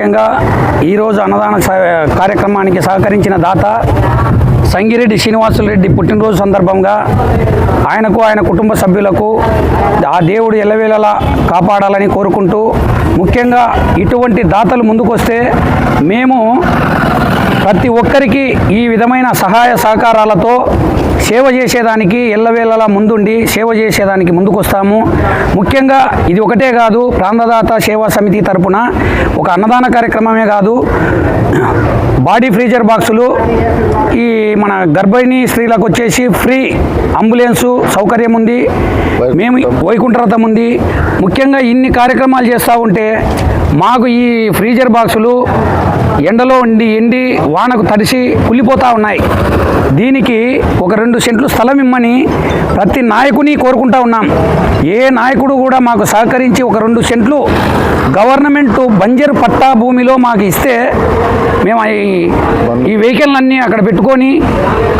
ముఖ్యంగా ఈరోజు అన్నదాన కార్యక్రమానికి సహకరించిన దాత సంగిరెడ్డి శ్రీనివాసులరెడ్డి పుట్టినరోజు సందర్భంగా ఆయనకు ఆయన కుటుంబ సభ్యులకు ఆ దేవుడు ఎల్లవేళలా కాపాడాలని కోరుకుంటూ ముఖ్యంగా ఇటువంటి దాతలు ముందుకొస్తే మేము ప్రతి ఒక్కరికి ఈ విధమైన సహాయ సహకారాలతో సేవ చేసేదానికి ఎల్లవేళలా ముందుండి సేవ చేసేదానికి ముందుకొస్తాము. ముఖ్యంగా ఇది ఒకటే కాదు ప్రాంతదాత సేవా సమితి తరపున ఒక అన్నదాన కార్యక్రమమే కాదు బాడీ ఫ్రీజర్ బాక్సులు ఈ మన గర్భిణీ స్త్రీలకు వచ్చేసి ఫ్రీ అంబులెన్సు సౌకర్యం ఉంది. మేము వైకుంఠరథం ఉంది. ముఖ్యంగా ఇన్ని కార్యక్రమాలు చేస్తూ ఉంటే మాకు ఈ ఫ్రీజర్ బాక్సులు ఎండలో ఉండి ఎండి వానకు తడిసి కుళ్ళిపోతూ ఉన్నాయి. దీనికి ఒక రెండు సెంట్లు స్థలం ఇమ్మని ప్రతి నాయకుని కోరుకుంటా ఉన్నాం. ఏ నాయకుడు కూడా మాకు సహకరించి ఒక రెండు సెంట్లు గవర్నమెంట్ బంజర్ పట్టా భూమిలో మాకు ఇస్తే మేము ఈ- ఈ అక్కడ పెట్టుకొని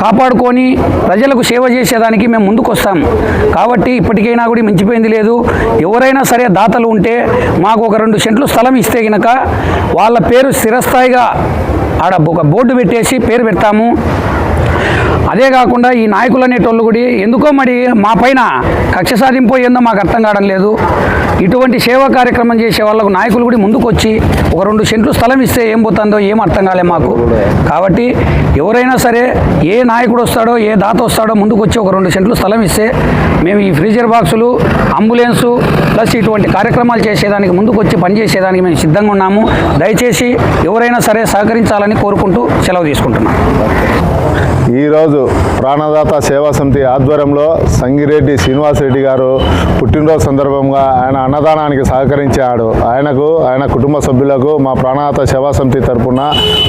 కాపాడుకొని ప్రజలకు సేవ చేసేదానికి మేము ముందుకు వస్తాం కాబట్టి ఇప్పటికైనా కూడా మించిపోయింది లేదు. ఎవరైనా సరే దాతలు ఉంటే మాకు ఒక రెండు సెంట్లు స్థలం ఇస్తే గనక వాళ్ళ పేరు స్థిరస్థాయిగా ఆడ ఒక బోర్డు పెట్టేసి పేరు పెడతాము. అదే కాకుండా ఈ నాయకులు అనేటోళ్ళు కూడా ఎందుకో మరి మా పైన కక్ష సాధింపు ఏందో మాకు అర్థం కావడం లేదు. ఇటువంటి సేవా కార్యక్రమం చేసే వాళ్ళకు నాయకులు కూడా ముందుకు వచ్చి ఒక రెండు సెంట్లు స్థలం ఇస్తే ఏం పోతుందో ఏం అర్థం కాలే మాకు. కాబట్టి ఎవరైనా సరే ఏ నాయకుడు వస్తాడో ఏ దాత వస్తాడో ముందుకు వచ్చి ఒక రెండు సెంట్లు స్థలం ఇస్తే మేము ఈ ఫ్రీజర్ బాక్సులు అంబులెన్సు ప్లస్ ఇటువంటి కార్యక్రమాలు చేసేదానికి ముందుకు వచ్చి పనిచేసేదానికి మేము సిద్ధంగా ఉన్నాము. దయచేసి ఎవరైనా సరే సహకరించాలని కోరుకుంటూ సెలవు తీసుకుంటున్నాం ఈరోజు ప్రాణదాత సేవా సమితి ఆధ్వర్యంలో సంగిరెడ్డి శ్రీనివాసరెడ్డి గారు పుట్టినరోజు సందర్భంగా ఆయన అన్నదానానికి సహకరించాడు. ఆయనకు ఆయన కుటుంబ సభ్యులకు మా ప్రాణదాత సేవా సమితి తరఫున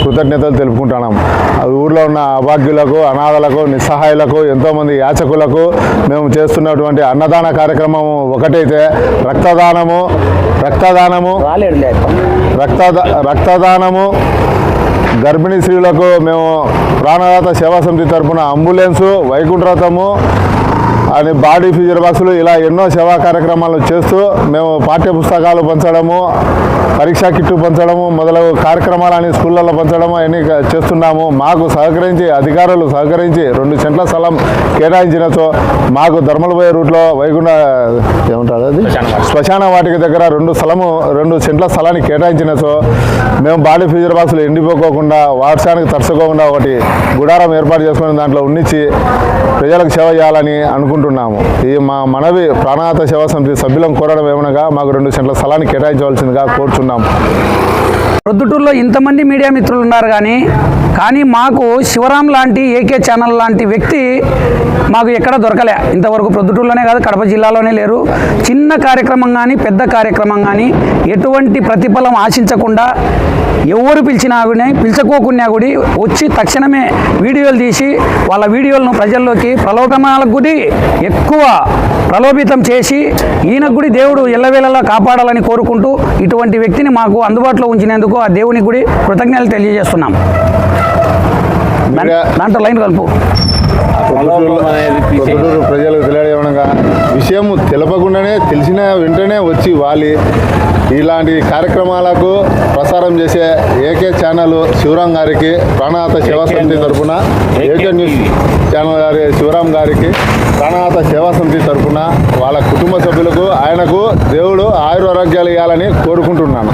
కృతజ్ఞతలు తెలుపుకుంటున్నాం. ఆ ఊర్లో ఉన్న అభాగ్యులకు అనాథలకు నిస్సహాయులకు ఎంతోమంది యాచకులకు మేము చేస్తున్నటువంటి అన్నదాన కార్యక్రమము ఒకటైతే రక్తదానము రక్తదానము రక్తదా రక్తదానము. గర్భిణీ స్త్రీలకు మేము ప్రాణదాత సేవా సమితి తరఫున అంబులెన్సు వైకుంఠరథము అని బాడీ ఫీజర్ బాక్సులు ఇలా ఎన్నో సేవా కార్యక్రమాలు చేస్తూ మేము పాఠ్య పుస్తకాలు పంచడము పరీక్షా కిట్టు పంచడము మొదలగు కార్యక్రమాలని స్కూళ్ళల్లో పంచడము అన్ని చేస్తున్నాము. మాకు సహకరించి అధికారులు సహకరించి రెండు సెంట్ల స్థలం కేటాయించినచో మాకు ధర్మలపోయే రూట్లో వైకుంఠ ఏమంటారు అది? శ్మశాన వాటిక. దగ్గర రెండు స్థలము రెండు సెంట్ల స్థలాన్ని కేటాయించినచో మేము బాడీ ఫీజర్ బాక్సులు ఎండిపోకోకుండా వర్షానికి తడుచుకోకుండా ఒకటి గుడారం ఏర్పాటు చేసుకుని దాంట్లో ఉన్నిచ్చి ప్రజలకు సేవ చేయాలని కోరుకుంటున్నాము. ఈ మా మనవి ప్రాణాత సేవా సమితి సభ్యులను కోరడం ఏమనగా మాకు రెండు సెంట్ల స్థలాన్ని కేటాయించవలసిందిగా కోరుచున్నాము. ప్రొద్దుటూరులో ఇంతమంది మీడియా మిత్రులు ఉన్నారు కానీ కానీ మాకు శివరాం లాంటి ఏకే ఛానల్ లాంటి వ్యక్తి మాకు ఎక్కడ దొరకలే. ఇంతవరకు ప్రొద్దుటూరులోనే కాదు కడప జిల్లాలోనే లేరు. చిన్న కార్యక్రమం కానీ పెద్ద కార్యక్రమం కానీ ఎటువంటి ప్రతిఫలం ఆశించకుండా ఎవరు పిలిచినా కూడా పిలుచుకోకున్నా కూడా వచ్చి తక్షణమే వీడియోలు తీసి వాళ్ళ వీడియోలను ప్రజల్లోకి ప్రలోభనాలకు కూడా ఎక్కువ ప్రలోభితం చేసి ఈయనకు కూడా దేవుడు ఎల్లవేళలా కాపాడాలని కోరుకుంటూ ఇటువంటి వ్యక్తిని మాకు అందుబాటులో ఉంచినందుకు ఆ దేవునికి కూడా కృతజ్ఞతలు తెలియజేస్తున్నాం. దాంట్లో లైన్ కలుపు. పొద్దుటూరు ప్రజలకు తెలియజేయడంగా విషయం తెలపకుండానే తెలిసిన వెంటనే వచ్చి వాలి. ఇలాంటి కార్యక్రమాలకు ప్రసారం చేసే ఏకే ఛానల్ శివరాం గారికి ప్రాణాత సేవా సమితి తరఫున ఏకే న్యూస్ ఛానల్ గారి శివరాం గారికి ప్రాణాత సేవా సమితి తరఫున వాళ్ళ కుటుంబ సభ్యులకు ఆయనకు దేవుడు ఆయురారోగ్యాలు ఇవ్వాలని కోరుకుంటున్నాను.